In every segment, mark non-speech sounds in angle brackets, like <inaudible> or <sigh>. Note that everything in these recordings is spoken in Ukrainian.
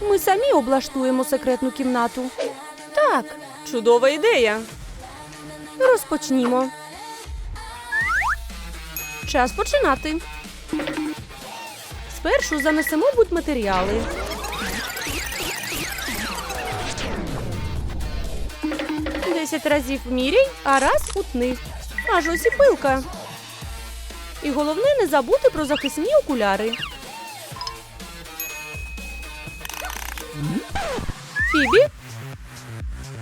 Ми самі облаштуємо секретну кімнату. Так, чудова ідея. Розпочнімо. Час починати. Спершу занесемо будматеріали. Десять разів міряй, а раз утни. Аж ось і пилка. І головне не забути про захисні окуляри. Фібі?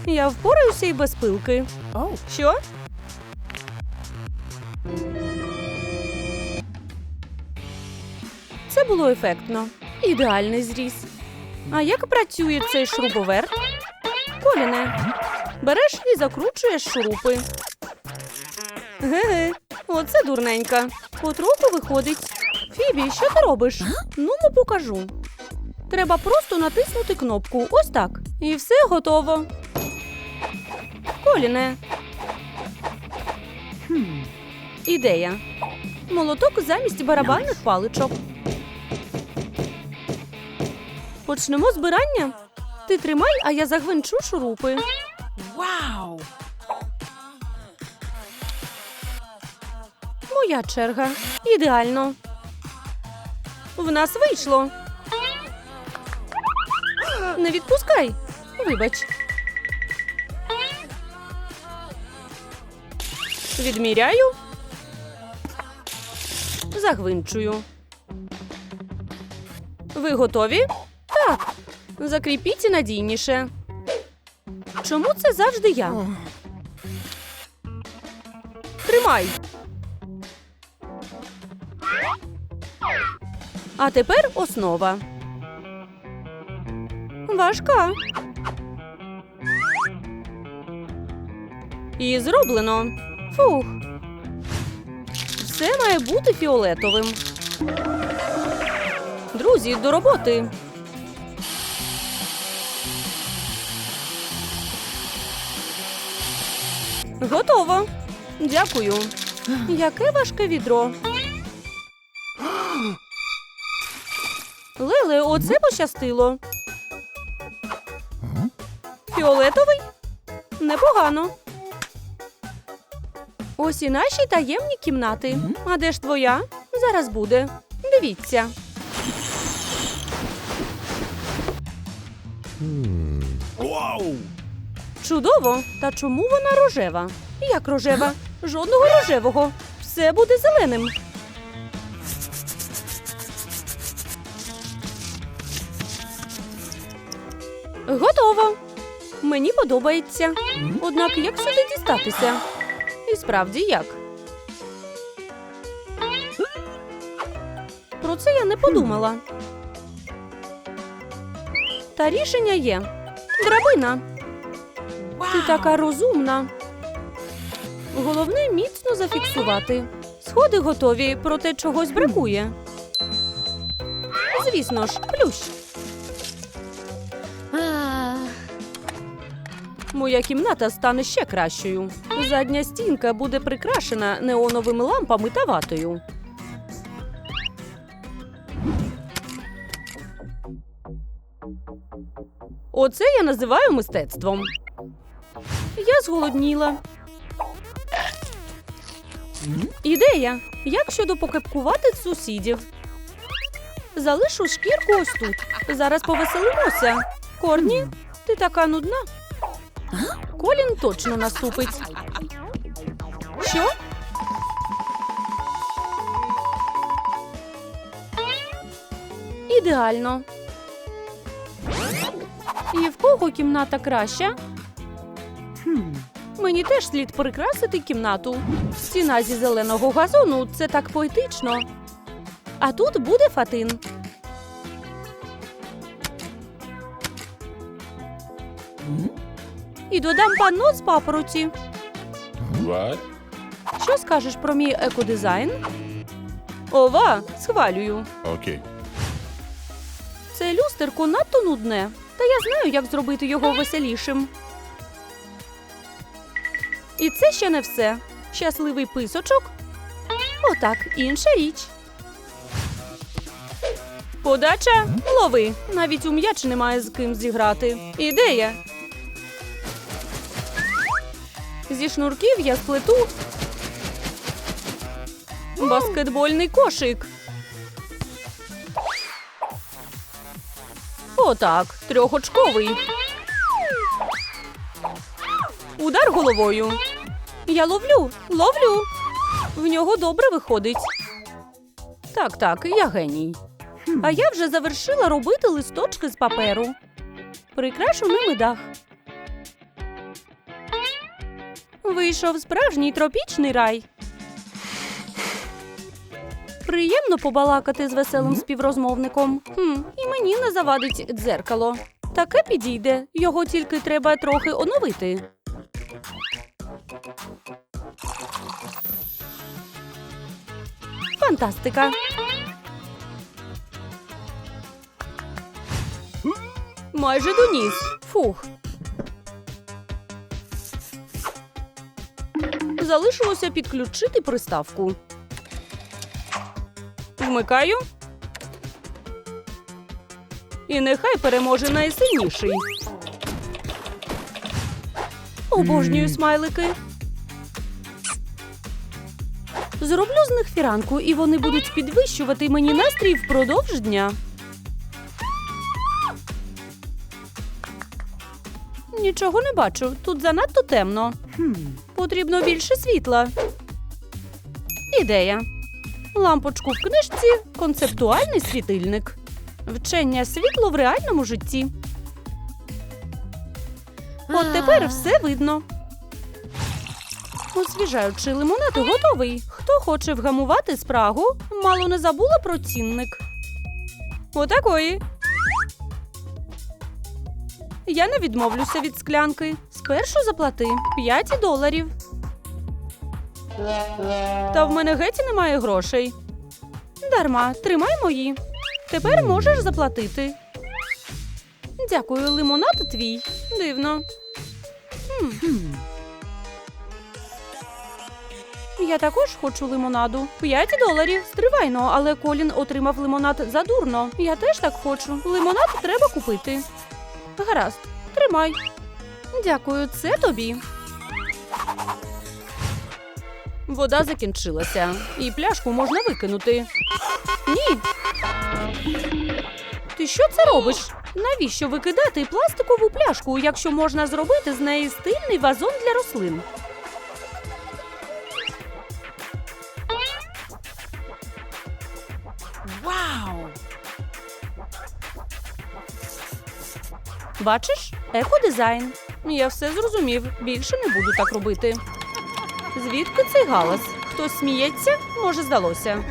Я впораюся і без пилки. Що? Це було ефектно. Ідеальний зріз. А як працює цей шуруповерт? Коліне, береш і закручуєш шурупи. Ге-ге, оце дурненька. Потроху виходить. Фібі, що ти робиш? Ну, ну покажу. Треба просто натиснути кнопку. Ось так. І все готово. Коліне. Ідея. Молоток замість барабанних паличок. Почнемо збирання. Ти тримай, а я загвинчу шурупи. Wow! Моя черга. Ідеально. В нас вийшло. Не відпускай. Вибач. Відміряю. Загвинчую. Ви готові? Так. Закріпіть надійніше. Чому це завжди я? Тримай. А тепер основа. Важка. І зроблено. Фух. Все має бути фіолетовим. Друзі, до роботи. Готово. Дякую. Яке важке відро. Леле, оце пощастило. Фіолетовий? Непогано. Ось і наші таємні кімнати. А де ж твоя? Зараз буде. Дивіться. Вау! Чудово! Та чому вона рожева? Як рожева? Жодного рожевого. Все буде зеленим. Мені подобається. Однак як сюди дістатися? І справді як? Про це я не подумала. Та рішення є. Драбина. Ти така розумна. Головне міцно зафіксувати. Сходи готові, проте чогось бракує. Звісно ж, плющ. Моя кімната стане ще кращою. Задня стінка буде прикрашена неоновими лампами та ватою. Оце я називаю мистецтвом. Я зголодніла. Ідея. Як щодо покепкувати сусідів? Залишу шкірку ось тут. Зараз повеселимося. Корні, ти така нудна. Колін точно наступить. Що? Ідеально. І в кого кімната краща? Мені теж слід прикрасити кімнату. Стіна зі зеленого газону це так поетично. А тут буде фатин. І додам панно з папороті. What? Що скажеш про мій екодизайн? Ова, схвалюю. Okay. Це люстерко надто нудне. Та я знаю, як зробити його веселішим. І це ще не все. Щасливий писочок. Отак, інша річ. Подача лови. Навіть у м'яч немає з ким зіграти. Ідея. Зі шнурків я сплету баскетбольний кошик. Отак, трьохочковий. Удар головою. Я ловлю, ловлю. В нього добре виходить. Так, так, я геній. А я вже завершила робити листочки з паперу. Прикрашу ними дах. Вийшов справжній тропічний рай. Приємно побалакати з веселим співрозмовником. Хм, і мені не завадить дзеркало. Таке підійде, його тільки треба трохи оновити. Фантастика. Майже доніс. Фух. Залишилося підключити приставку. Вмикаю. І нехай переможе найсильніший. Обожнюю смайлики. Зроблю з них фіранку, і вони будуть підвищувати мені настрій впродовж дня. Нічого не бачу. Тут занадто темно. Потрібно більше світла. Ідея. Лампочку в книжці концептуальний світильник. Вчення світло в реальному житті. От тепер все видно. Освіжаючий лимонад готовий. Хто хоче вгамувати спрагу, мало не забула про цінник. Отакої. Я не відмовлюся від склянки. Спершу заплати 5 доларів. Та в мене геть немає грошей. Дарма, тримай мої. Тепер можеш заплатити. Дякую, лимонад твій. Дивно. Хм. Я також хочу лимонаду. 5 доларів. Стривайно, але Колін отримав лимонад задурно. Я теж так хочу. Лимонад треба купити. Гаразд, тримай. Дякую, це тобі. Вода закінчилася, і пляшку можна викинути. Ні. Ти що це робиш? Навіщо викидати пластикову пляшку, якщо можна зробити з неї стильний вазон для рослин? Бачиш? Екодизайн. Я все зрозумів. Більше не буду так робити. Звідки цей галас? Хтось сміється? Може, здалося.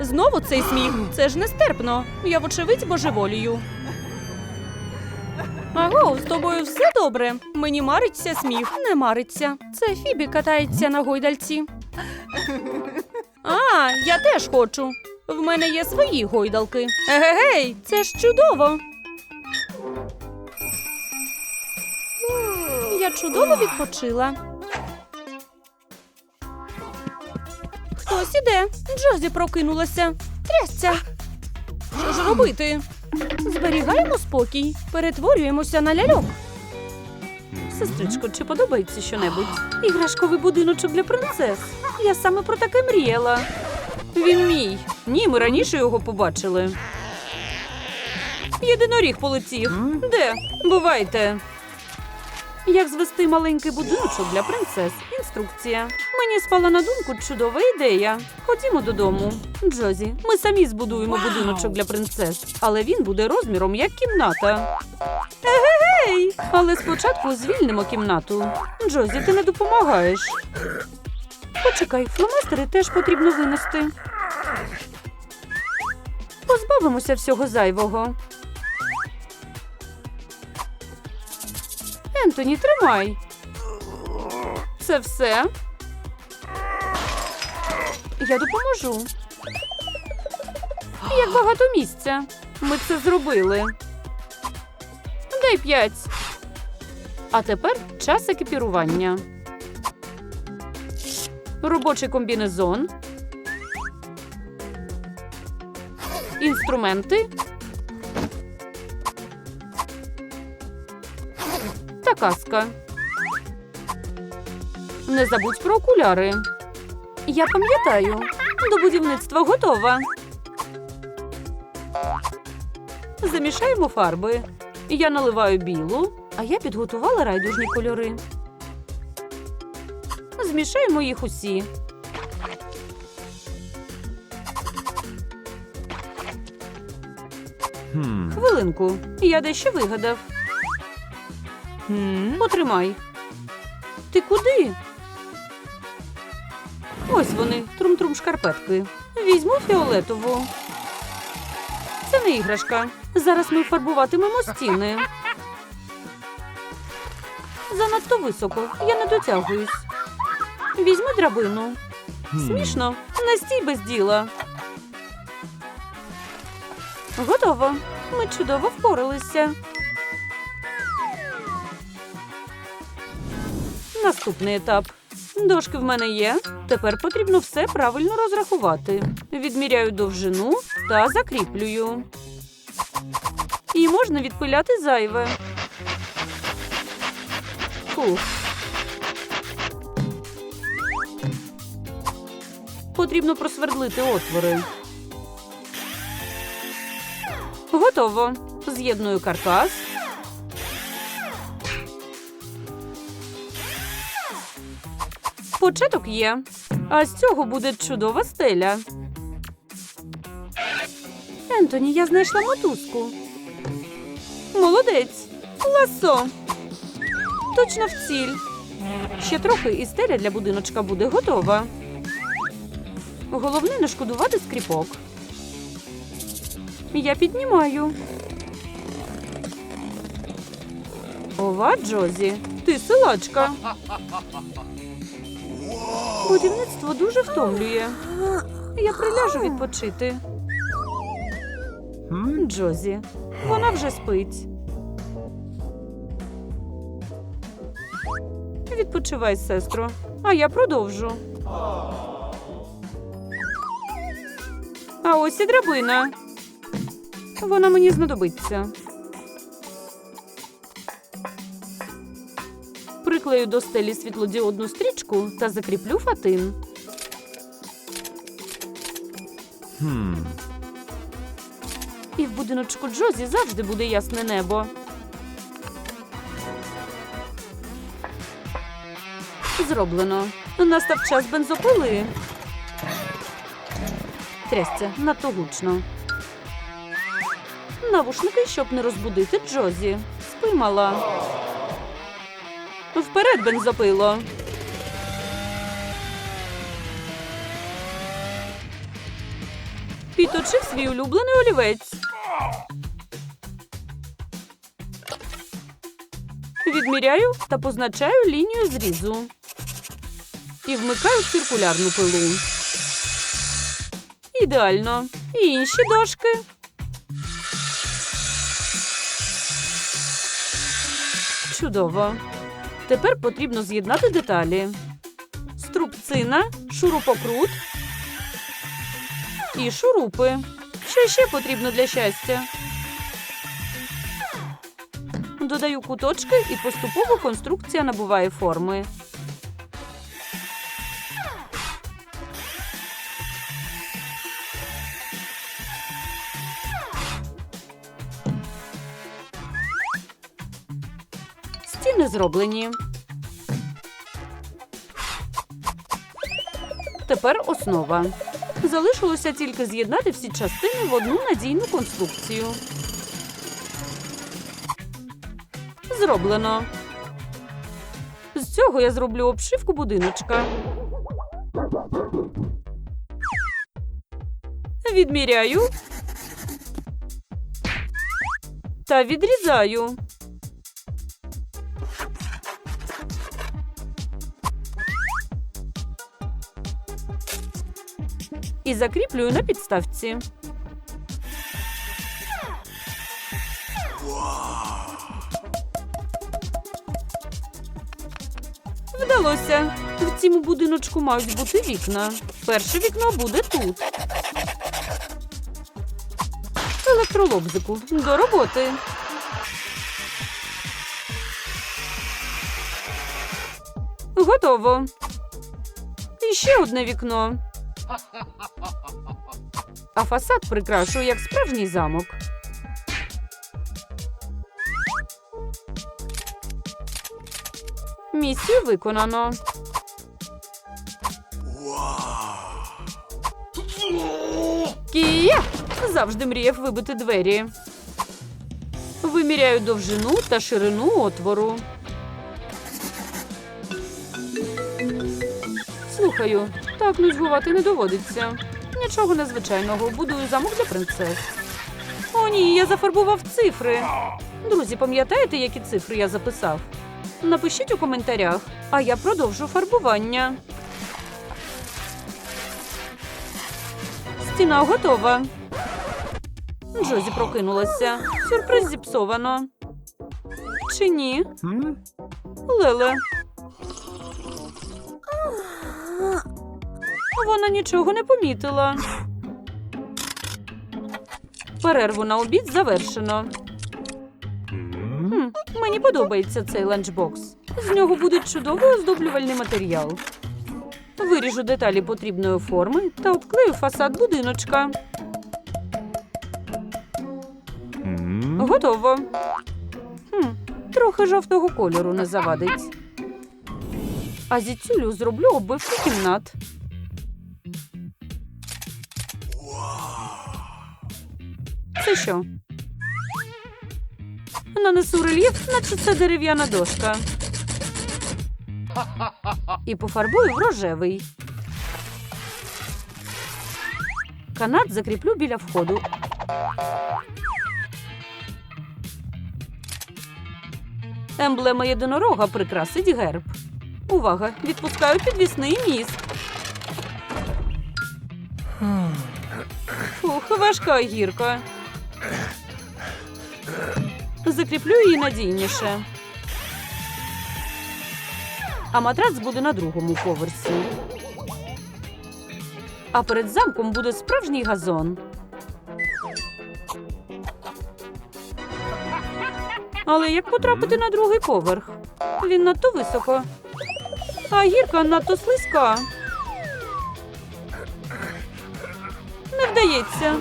Знову цей сміх. Це ж нестерпно. Я, вочевидь, божеволію. Аго, з тобою все добре. Мені мариться сміх. Не мариться. Це Фібі катається на гойдальці. А, я теж хочу. В мене є свої гойдалки. Егегей, це ж чудово. Чудово відпочила. Хтось іде. Джозі прокинулася. Трясця. Що ж робити? Зберігаємо спокій, перетворюємося на ляльок. Сестричко, чи подобається щонебудь? Іграшковий будиночок для принцес. Я саме про таке мріяла. Він мій. Ні, ми раніше його побачили. Єдиноріг полетів. Де? Бувайте. Як звести маленький будиночок для принцес? Інструкція. Мені спала на думку чудова ідея. Ходімо додому. Джозі, ми самі збудуємо будиночок для принцес, але він буде розміром як кімната. Егегей! Але спочатку звільнимо кімнату. Джозі, ти не допомагаєш. Почекай, фломастери теж потрібно винести. Позбавимося всього зайвого. Ентоні, тримай. Це все. Я допоможу. Як багато місця. Ми це зробили. Дай п'ять. А тепер час екіпірування. Робочий комбінезон. Інструменти та казка. Не забудь про окуляри. Я пам'ятаю, до будівництва готова. Замішаємо фарби. Я наливаю білу, а я підготувала райдужні кольори. Змішаємо їх усі. Хвилинку, я дещо вигадав. Потримай. Ти куди? Ось вони, трум-трум шкарпетки. Візьму фіолетову. Це не іграшка. Зараз ми фарбуватимемо стіни. Занадто високо, я не дотягуюсь. Візьми драбину. Смішно, не стій без діла. Готово. Ми чудово впоралися. Наступний етап. Дошки в мене є. Тепер потрібно все правильно розрахувати. Відміряю довжину та закріплюю. І можна відпиляти зайве. Фух. Потрібно просвердлити отвори. Готово. З'єдную каркас. Початок є. А з цього буде чудова стеля. Ентоні, я знайшла мотузку. Молодець. Ласо. Точно в ціль. Ще трохи і стеля для будиночка буде готова. Головне не шкодувати скріпок. Я піднімаю. Ова, Джозі, ти силачка. Будівництво дуже втомлює. Я приляжу відпочити. Джозі, вона вже спить. Відпочивай, сестро, а я продовжу. А ось і драбина. Вона мені знадобиться. Приклею до стелі світлодіодну стрічку та закріплю фатин. Hmm. І в будиночку Джозі завжди буде ясне небо. Зроблено. Настав час бензопили. Трясця надто гучно. Навушники, щоб не розбудити Джозі. Спи, мала. Вперед, бензопило. Підточив свій улюблений олівець. Відміряю та позначаю лінію зрізу. І вмикаю циркулярну пилу. Ідеально. І інші дошки. Чудово. Тепер потрібно з'єднати деталі. Струбцина, шурупокрут і шурупи. Що ще потрібно для щастя? Додаю куточки і поступово конструкція набуває форми. Зроблені. Тепер основа. Залишилося тільки з'єднати всі частини в одну надійну конструкцію. Зроблено. З цього я зроблю обшивку будиночка. Відміряю. Та відрізаю. Закріплюю на підставці. Вдалося. В цьому будиночку мають бути вікна. Перше вікно буде тут. Електролобзику. До роботи. Готово. І ще одне вікно. А фасад прикрашую як справжній замок. Місію виконано. Кія! Завжди мріяв вибити двері. Виміряю довжину та ширину отвору. Слухаю, так нудьгувати не доводиться. Нічого незвичайного, будую замок для принцес. О, ні, я зафарбував цифри. Друзі, пам'ятаєте, які цифри я записав? Напишіть у коментарях, а я продовжу фарбування. Стіна готова. Джозі прокинулася. Сюрприз зіпсовано. Чи ні? Леле. Вона нічого не помітила. Перерву на обід завершено. Хм, мені подобається цей ланчбокс. З нього буде чудовий оздоблювальний матеріал. Виріжу деталі потрібної форми та обклею фасад будиночка. Готово. Хм, трохи жовтого кольору не завадить. А зіцюлю зроблю оббивку кімнат. Це що? Нанесу рельєф, наче це дерев'яна дошка. І пофарбую в рожевий. Канат закріплю біля входу. Емблема єдинорога прикрасить герб. Увага! Відпускаю підвісний міст. Фух, важка гірка. Закріплю її надійніше. А матрац буде на другому поверсі. А перед замком буде справжній газон. Але як потрапити на другий поверх? Він надто високо. А гірка надто слизька. Не вдається.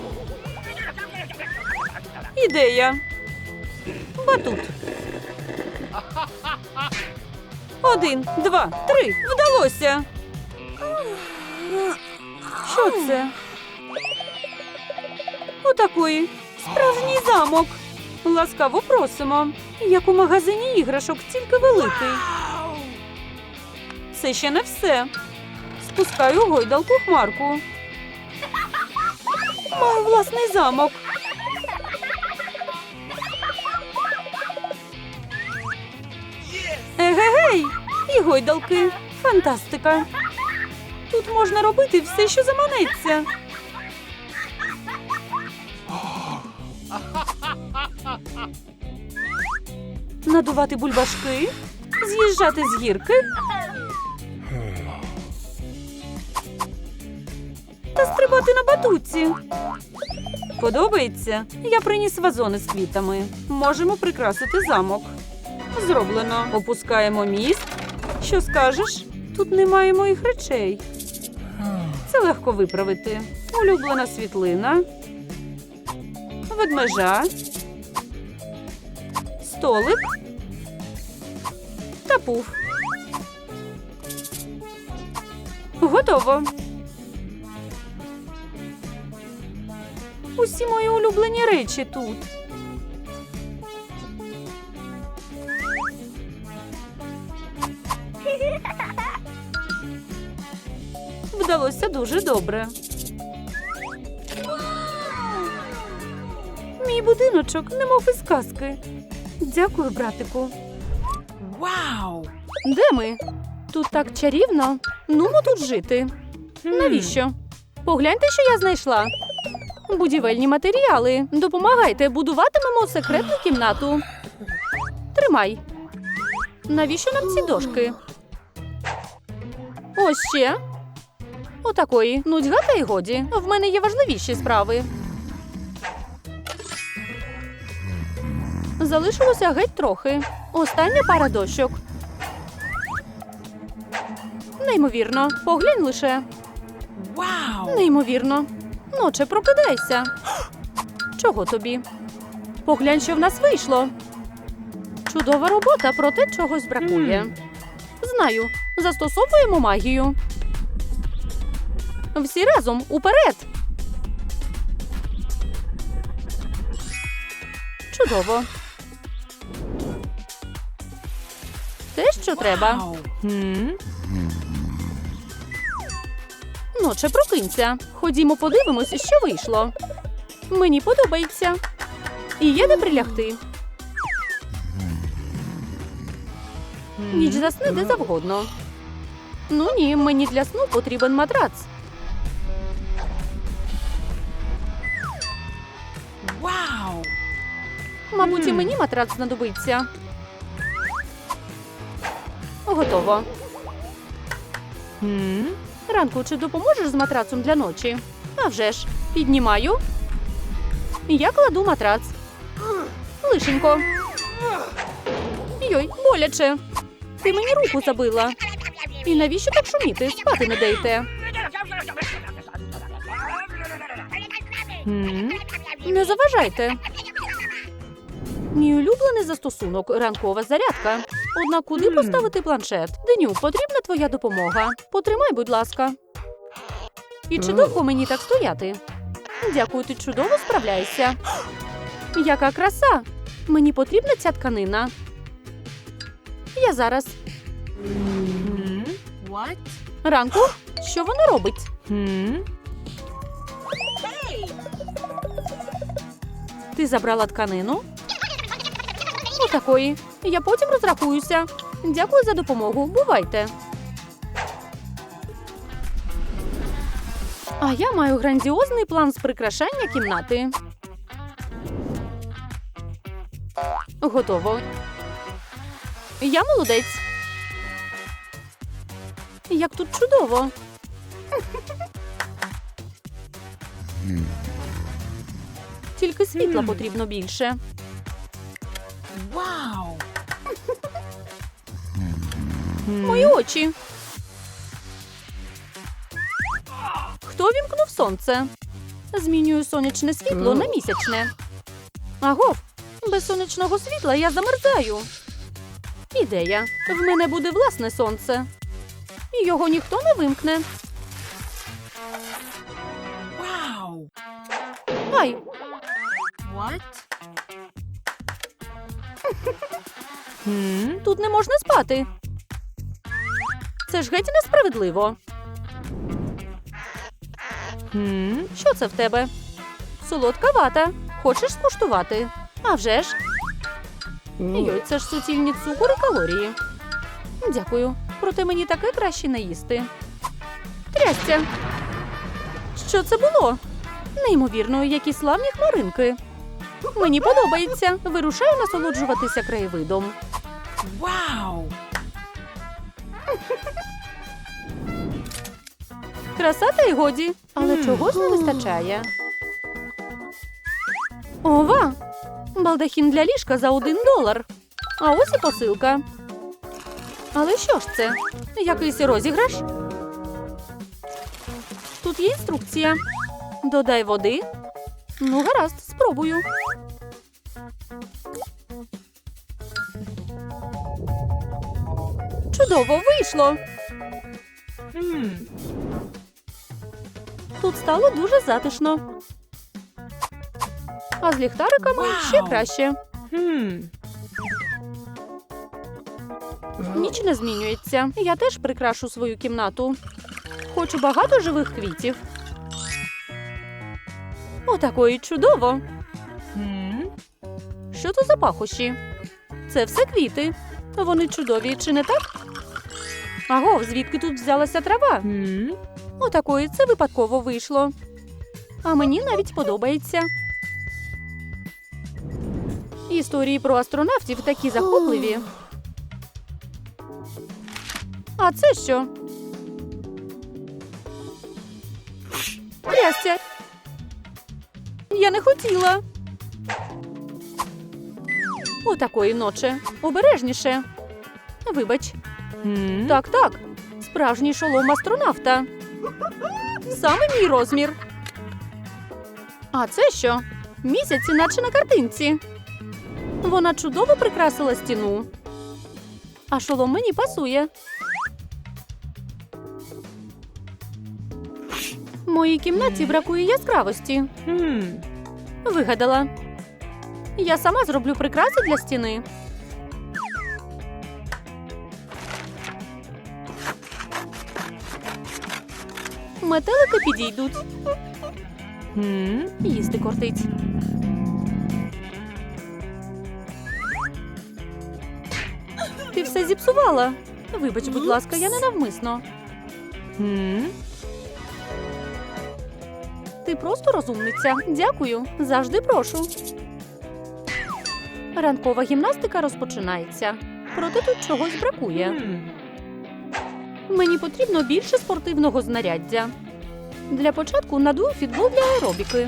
Ідея. Батут. Один, два, три. Вдалося. Що це? Отакої. Справжній замок. Ласкаво просимо. Як у магазині іграшок, тільки великий. Це ще не все. Спускаю гойдалку хмарку. Маю власний замок. Гойдалки. Фантастика. Тут можна робити все, що заманеться. Надувати бульбашки, з'їжджати з гірки. Та стрибати на батуці. Подобається? Я приніс вазони з квітами. Можемо прикрасити замок. Зроблено. Опускаємо міст. Що скажеш? Тут немає моїх речей. Це легко виправити. Улюблена світлина. Ведмежа. Столик. Та пуф. Готово. Усі мої улюблені речі тут. Вдалося дуже добре. Мій будиночок, немов із казки. Дякую, братику. Вау! Де ми? Тут так чарівно. Нумо тут жити. Навіщо? Погляньте, що я знайшла. Будівельні матеріали. Допомагайте, будуватимемо секретну кімнату. Тримай. Навіщо нам ці дошки? Ось ще. Отакої. Нудьга та й годі. В мене є важливіші справи. Залишилося геть трохи. Остання пара дощок. Неймовірно, поглянь лише. Wow. Неймовірно. Ноче, прокидайся. Чого тобі? Поглянь, що в нас вийшло. Чудова робота, проте чогось бракує. Знаю, застосовуємо магію. Всі разом уперед. Чудово. Те, що треба. Ноче, прокинься. Ходімо, подивимося, що вийшло. Мені подобається. І є де прилягти. Ніч засни де завгодно. Ну ні, мені для сну потрібен матрац. Мабуть, і мені матрац знадобиться. Готово. Ранку, чи допоможеш з матрацом для ночі? А вже ж, піднімаю. Я кладу матрац. Лишенько. Йой, боляче. Ти мені руку забила. І навіщо так шуміти? Спати не даєте. Не заважайте. Мій улюблений застосунок ранкова зарядка. Однак куди поставити планшет? Деню, потрібна твоя допомога. Потримай, будь ласка. І чи довго мені так стояти? Дякую, ти чудово справляєшся. <gasps> Яка краса! Мені потрібна ця тканина. Я зараз. What? Ранку, що вона робить? Ти забрала тканину? Отакої. Я потім розрахуюся. Дякую за допомогу. Бувайте. А я маю грандіозний план з прикрашання кімнати. Готово. Я молодець. Як тут чудово. Тільки світла потрібно більше. Wow. Мої очі. Хто вімкнув сонце? Змінюю сонячне світло на місячне. Агов, без сонячного світла я замерзаю. Ідея. В мене буде власне сонце. Його ніхто не вимкне. Wow. Ай, What? Тут не можна спати. Це ж геть несправедливо. Що це в тебе? Солодка вата. Хочеш скуштувати? А вже ж. Йой, це ж суцільні цукор і калорії. Дякую. Проте мені таке краще не їсти. Трясця. Що це було? Неймовірно, які славні хмаринки. Мені подобається. Вирушаю насолоджуватися краєвидом. Wow. Краса та й годі, але чогось не вистачає. Ова! Балдахін для ліжка за один долар. А ось і посилка. Але що ж це? Якийсь розіграш? Тут є інструкція. Додай води. Ну, гаразд, спробую. Чудово вийшло. Тут стало дуже затишно. А з ліхтариками ще краще. Ніч не змінюється. Я теж прикрашу свою кімнату. Хочу багато живих квітів. Отакої чудово. Що то за пахощі? Це все квіти. Вони чудові, чи не так? Аго, звідки тут взялася трава? Отакої це випадково вийшло. А мені навіть подобається. Історії про астронавтів такі захопливі. А це що? Трясся. Я не хотіла. Отакої ночі. Обережніше. Вибач. Так, так. Справжній шолом астронавта. Саме мій розмір. А це що? Місяць, наче на картинці. Вона чудово прикрасила стіну. А шолом мені пасує. Моїй кімнаті бракує яскравості. Вигадала. Я сама зроблю прикраси для стіни. Метелики підійдуть. Їсти кортить. Ти все зіпсувала. Вибач, будь ласка, я ненавмисно. Ти просто розумниця. Дякую. Завжди прошу. Ранкова гімнастика розпочинається. Проте тут чогось бракує. Мені потрібно більше спортивного знаряддя. Для початку надую фітбол для аеробіки.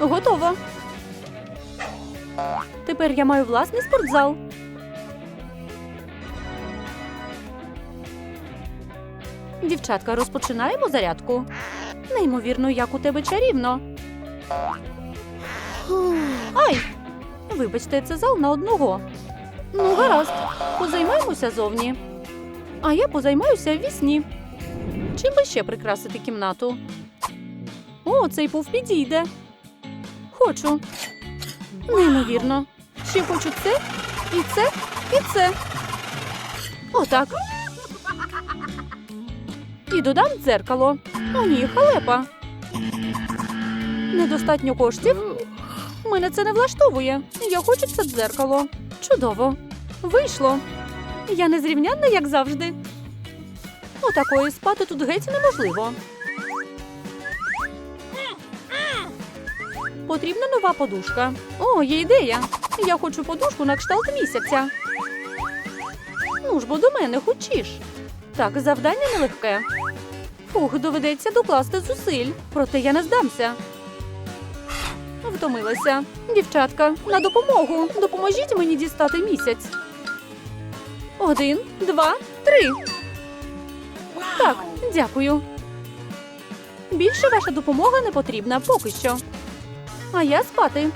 Готово. Тепер я маю власний спортзал. Дівчатка, розпочинаємо зарядку. Неймовірно, як у тебе чарівно. Ай! Вибачте, це зал на одного. Ну, гаразд, позаймаємося зовні. А я позаймаюся в вісні. Чим би ще прикрасити кімнату? О, цей пуф підійде. Хочу. Неймовірно. Ще хочу це, і це, і це. Отак. І додам дзеркало. О, ні, халепа. Недостатньо коштів. Мене це не влаштовує. Я хочу це дзеркало. Чудово. Вийшло. Я незрівнянна, як завжди. Отакої спати тут геть неможливо. Потрібна нова подушка. О, є ідея. Я хочу подушку на кшталт місяця. Ну ж бо до мене хочеш. Так, завдання нелегке. Фух, доведеться докласти зусиль, проте я не здамся. Втомилася. Дівчатка, на допомогу. Допоможіть мені дістати місяць. Один, два, три. Так, дякую. Більше ваша допомога не потрібна поки що. А я спати.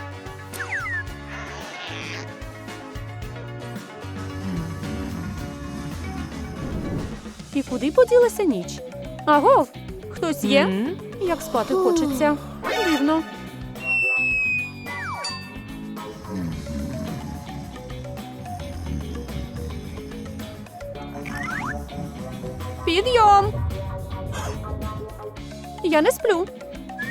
І куди поділася ніч? Агов, хтось є? Як спати хочеться. Дивно. Підйом. Я не сплю.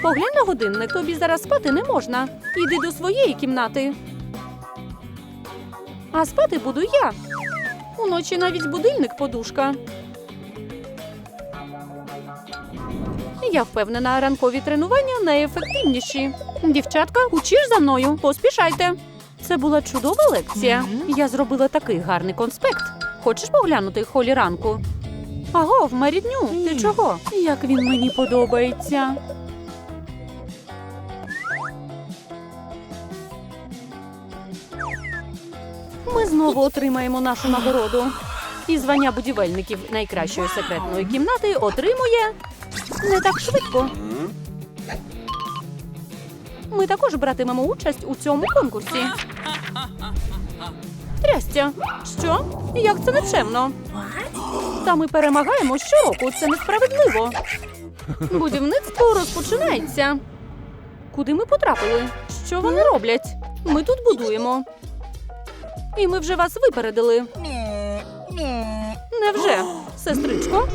Поглянь на годинник, тобі зараз спати не можна. Іди до своєї кімнати. А спати буду я. Уночі навіть будильник подушка. Я впевнена, ранкові тренування найефективніші. Дівчатка, учиш за мною, поспішайте. Це була чудова лекція. Я зробила такий гарний конспект. Хочеш поглянути холі ранку? Агов, Марідню, ти чого? Як він мені подобається. Ми знову отримаємо нашу нагороду. І звання будівельників найкращої секретної кімнати отримує не так швидко. Ми також братимемо участь у цьому конкурсі. Трястя, що? Як це нечемно? Та ми перемагаємо щороку. Це несправедливо. Будівництво розпочинається. Куди ми потрапили? Що вони роблять? Ми тут будуємо. І ми вже вас випередили. Невже, сестричко?